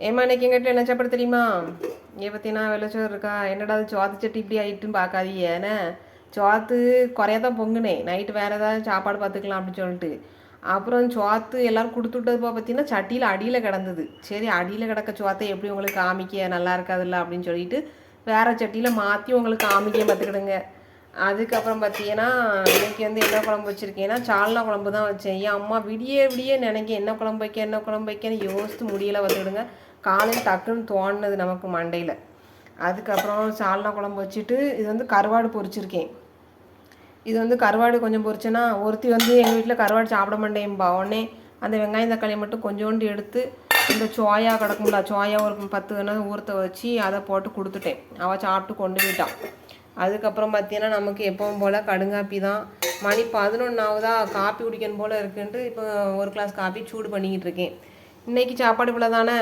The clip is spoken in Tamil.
ஏம்மா இன்னைக்கு எங்கிட்ட என்ன சாப்பிட தெரியுமா? இங்கே பார்த்தீங்கன்னா வெள்ளச்சோறு இருக்கா? என்னடா அது சோத்து சட்டி இப்படி ஆகிட்டுன்னு பார்க்காதீங்க ஏன்னா சோத்து குறையா தான் பொங்குனேன் நைட்டு வேறு ஏதாவது சாப்பாடு பார்த்துக்கலாம் அப்படின்னு சொல்லிட்டு. அப்புறம் சோத்து எல்லோரும் கொடுத்து கொடுத்துட்டது பார்த்தீங்கன்னா சட்டியில் அடியில் கிடந்தது. சரி அடியில் கிடக்க சோத்தை எப்படி உங்களுக்கு காமிக்க? நல்லா இருக்காதுல்ல அப்படின்னு சொல்லிட்டு வேறு சட்டியில் மாற்றி உங்களுக்கு காமிக்க பார்த்துக்கிடுங்க அதுக்கப்புறம் பார்த்தீங்கன்னா இன்னைக்கு வந்து என்ன குழம்பு வச்சுருக்கேன்னா சால்னா குழம்பு தான் வச்சேன். என் அம்மா விடிய விடிய நினைக்க என்ன குழம்பு வைக்க என்ன குழம்பு வைக்கன்னு யோசித்து முடியல வந்துவிடுங்க காலையில் டக்குன்னு தோணுனது நமக்கு மண்டையில். அதுக்கப்புறம் சால்னா குழம்பு வச்சுட்டு இது வந்து கருவாடு பொரிச்சிருக்கேன். இது வந்து கருவாடு கொஞ்சம் பொரிச்சேன்னா ஒருத்தி வந்து எங்கள் வீட்டில் கருவாடு சாப்பிட மாட்டேன்பா. உடனே அந்த வெங்காயம் தக்காளியை மட்டும் கொஞ்சோண்டு எடுத்து இந்த சோயா கிடக்கும்ல சோயா ஒரு பத்து வேணா ஊறத்தை வச்சு அதை போட்டு கொடுத்துட்டேன். அவள் சாப்பிட்டு கொண்டு போயிட்டான் அதுக்கப்புறம் பார்த்தீங்கன்னா நமக்கு எப்பவும் போல் கடுங்காப்பி தான். மணி பதினொன்றாவதா காப்பி குடிக்கணும் போல் இருக்குன்ட்டு இப்போ ஒரு கிளாஸ் காப்பி சூடு பண்ணிக்கிட்டு இருக்கேன். இன்றைக்கி சாப்பாடு இவ்வளோ தானே